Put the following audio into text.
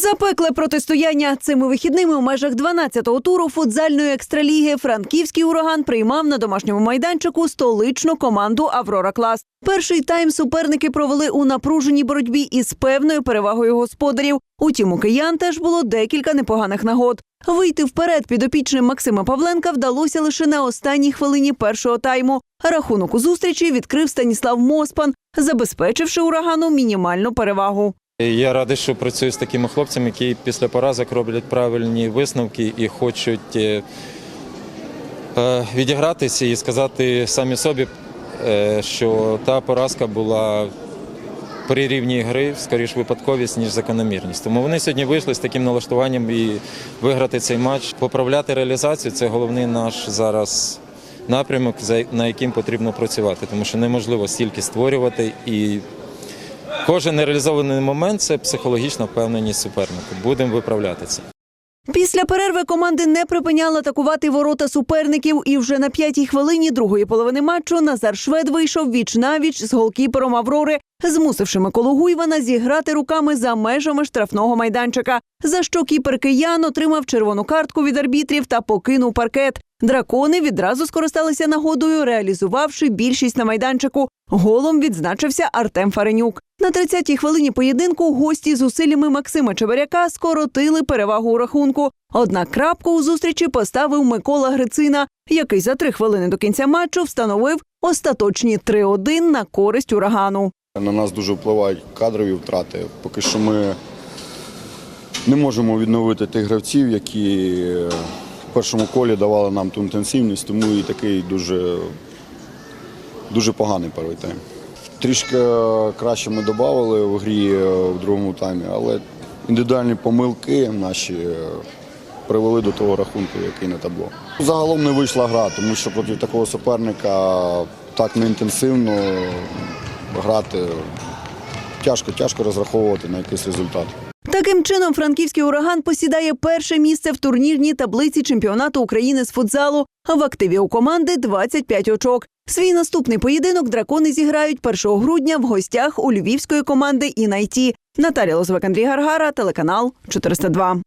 Запекле протистояння цими вихідними у межах 12-го туру футзальної екстраліги франківський ураган приймав на домашньому майданчику столичну команду Аврора Клас. Перший тайм суперники провели у напруженій боротьбі із певною перевагою господарів. Утім, у киян теж було декілька непоганих нагод. Вийти вперед підопічним Максима Павленка вдалося лише на останній хвилині першого тайму. Рахунок у зустрічі відкрив Станіслав Моспан, забезпечивши урагану мінімальну перевагу. Я радий, що працюю з такими хлопцями, які після поразок роблять правильні висновки і хочуть е, е, відігратися і сказати самі собі, е, що та поразка була при рівні гри, скоріш випадковість, ніж закономірність. Тому вони сьогодні вийшли з таким налаштуванням і виграти цей матч. Поправляти реалізацію це головний наш зараз напрямок, на яким потрібно працювати, тому що неможливо стільки створювати і Кожен нереалізований момент це психологічна впевненість суперника. Будемо виправляти це. Після перерви команди не припиняли атакувати ворота суперників, і вже на п'ятій хвилині другої половини матчу Назар Швед вийшов віч навіч з голкіпером Аврори, змусивши Миколу Гуйвана зіграти руками за межами штрафного майданчика. За що кіпер киян отримав червону картку від арбітрів та покинув паркет. Дракони відразу скористалися нагодою, реалізувавши більшість на майданчику. Голом відзначився Артем Фаренюк. На 30-й хвилині поєдинку гості з усиллями Максима Чебаряка скоротили перевагу у рахунку. Однак крапку у зустрічі поставив Микола Грицина, який за три хвилини до кінця матчу встановив остаточні 3-1 на користь урагану. На нас дуже впливають кадрові втрати. Поки що ми не можемо відновити тих гравців, які в першому колі давали нам ту інтенсивність, тому і такий дуже, дуже поганий перший тайм. Трішки краще ми додали в грі в другому таймі, але індивідуальні помилки наші привели до того рахунку, який на табло. Загалом не вийшла гра, тому що проти такого суперника так неінтенсивно грати тяжко, тяжко розраховувати на якийсь результат. Таким чином, франківський ураган посідає перше місце в турнірній таблиці чемпіонату України з футзалу. А в активі у команди 25 очок. Свій наступний поєдинок дракони зіграють 1 грудня в гостях у львівської команди «Інайті». Наталія Лозвик, Андрій Гаргара, телеканал 402.